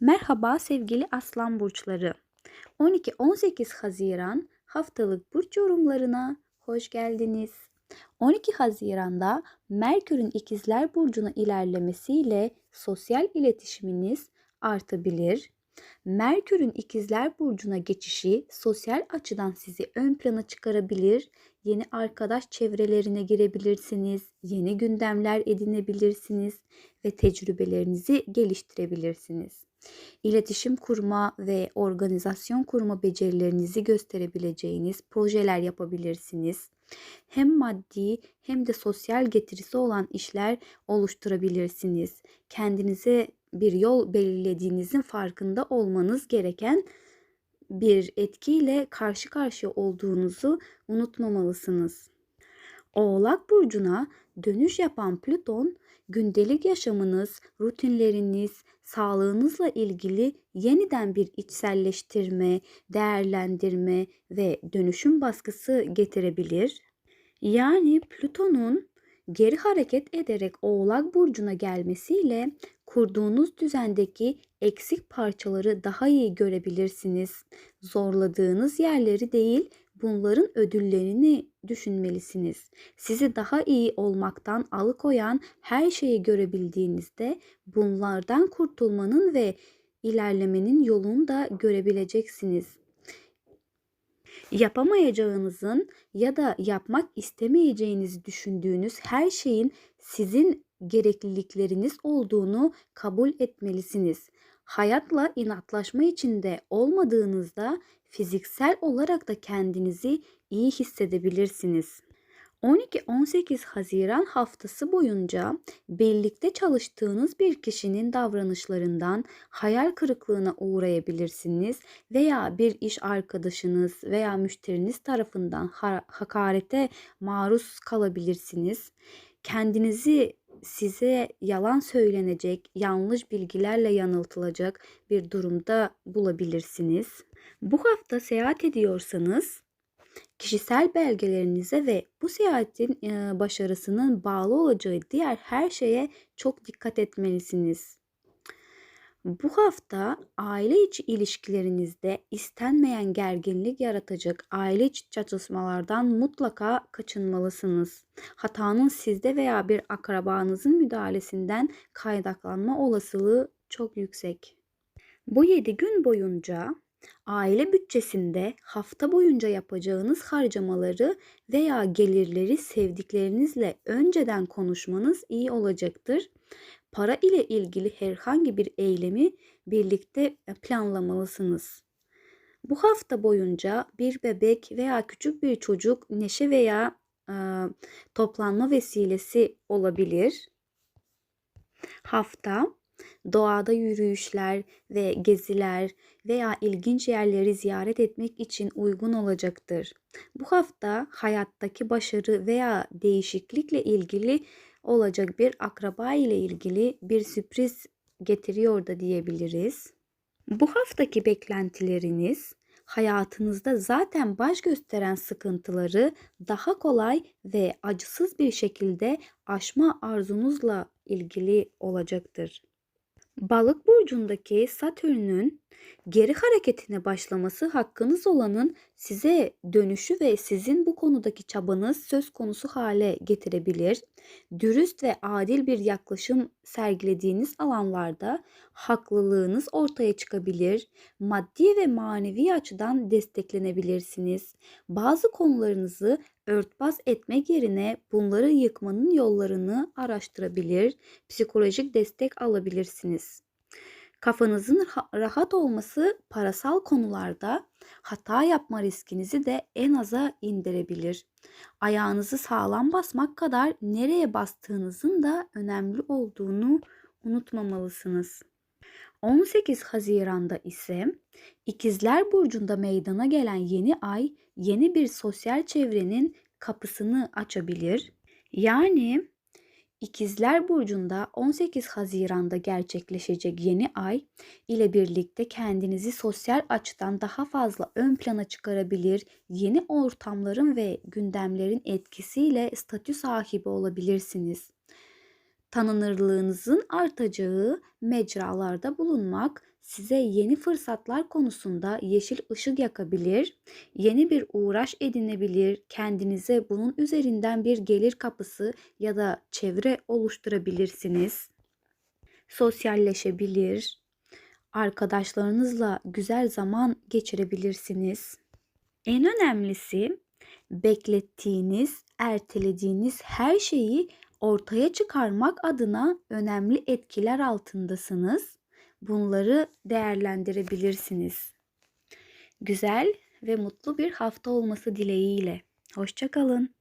Merhaba sevgili Aslan burçları. 12-18 Haziran haftalık burç yorumlarına hoş geldiniz. 12 Haziran'da Merkür'ün İkizler burcuna ilerlemesiyle sosyal iletişiminiz artabilir. Merkür'ün İkizler burcuna geçişi sosyal açıdan sizi ön plana çıkarabilir. Yeni arkadaş çevrelerine girebilirsiniz. Yeni gündemler edinebilirsiniz ve tecrübelerinizi geliştirebilirsiniz. İletişim kurma ve organizasyon kurma becerilerinizi gösterebileceğiniz projeler yapabilirsiniz. Hem maddi hem de sosyal getirisi olan işler oluşturabilirsiniz. Kendinize bir yol belirlediğinizin farkında olmanız gereken bir etkiyle karşı karşıya olduğunuzu unutmamalısınız. Oğlak burcuna dönüş yapan Plüton gündelik yaşamınız, rutinleriniz, sağlığınızla ilgili yeniden bir içselleştirme, değerlendirme ve dönüşüm baskısı getirebilir. Yani Plüton'un geri hareket ederek Oğlak burcuna gelmesiyle kurduğunuz düzendeki eksik parçaları daha iyi görebilirsiniz. Zorladığınız yerleri değil, bunların ödüllerini düşünmelisiniz. Sizi daha iyi olmaktan alıkoyan her şeyi görebildiğinizde bunlardan kurtulmanın ve ilerlemenin yolunu da görebileceksiniz. Yapamayacağınızın ya da yapmak istemeyeceğinizi düşündüğünüz her şeyin sizin gereklilikleriniz olduğunu kabul etmelisiniz. Hayatla inatlaşma içinde olmadığınızda fiziksel olarak da kendinizi iyi hissedebilirsiniz. 12-18 Haziran haftası boyunca birlikte çalıştığınız bir kişinin davranışlarından hayal kırıklığına uğrayabilirsiniz veya bir iş arkadaşınız veya müşteriniz tarafından hakarete maruz kalabilirsiniz. Kendinizi size yalan söylenecek, yanlış bilgilerle yanıltılacak bir durumda bulabilirsiniz. Bu hafta seyahat ediyorsanız kişisel belgelerinize ve bu seyahatin başarısının bağlı olacağı diğer her şeye çok dikkat etmelisiniz. Bu hafta aile içi ilişkilerinizde istenmeyen gerginlik yaratacak aile içi çatışmalardan mutlaka kaçınmalısınız. Hatanın sizde veya bir akrabanızın müdahalesinden kaynaklanma olasılığı çok yüksek. Bu 7 gün boyunca aile bütçesinde hafta boyunca yapacağınız harcamaları veya gelirleri sevdiklerinizle önceden konuşmanız iyi olacaktır para ile ilgili herhangi bir eylemi birlikte e, planlamalısınız. Bu hafta boyunca bir bebek veya küçük bir çocuk neşe veya e, toplanma vesilesi olabilir. Hafta doğada yürüyüşler ve geziler veya ilginç yerleri ziyaret etmek için uygun olacaktır. Bu hafta hayattaki başarı veya değişiklikle ilgili olacak bir akraba ile ilgili bir sürpriz getiriyor da diyebiliriz. Bu haftaki beklentileriniz hayatınızda zaten baş gösteren sıkıntıları daha kolay ve acısız bir şekilde aşma arzunuzla ilgili olacaktır. Balık burcundaki Satürn'ün geri hareketine başlaması hakkınız olanın size dönüşü ve sizin bu konudaki çabanız söz konusu hale getirebilir. Dürüst ve adil bir yaklaşım sergilediğiniz alanlarda haklılığınız ortaya çıkabilir. Maddi ve manevi açıdan desteklenebilirsiniz. Bazı konularınızı örtbas etmek yerine bunları yıkmanın yollarını araştırabilir, psikolojik destek alabilirsiniz. Kafanızın rahat olması parasal konularda hata yapma riskinizi de en aza indirebilir. Ayağınızı sağlam basmak kadar nereye bastığınızın da önemli olduğunu unutmamalısınız. 18 Haziran'da ise İkizler Burcu'nda meydana gelen yeni ay yeni bir sosyal çevrenin kapısını açabilir. Yani İkizler Burcu'nda 18 Haziran'da gerçekleşecek yeni ay ile birlikte kendinizi sosyal açıdan daha fazla ön plana çıkarabilir, yeni ortamların ve gündemlerin etkisiyle statü sahibi olabilirsiniz. tanınırlığınızın artacağı mecralarda bulunmak size yeni fırsatlar konusunda yeşil ışık yakabilir, yeni bir uğraş edinebilir, kendinize bunun üzerinden bir gelir kapısı ya da çevre oluşturabilirsiniz. Sosyalleşebilir, arkadaşlarınızla güzel zaman geçirebilirsiniz. En önemlisi beklettiğiniz, ertelediğiniz her şeyi ortaya çıkarmak adına önemli etkiler altındasınız. Bunları değerlendirebilirsiniz. Güzel ve mutlu bir hafta olması dileğiyle. Hoşçakalın.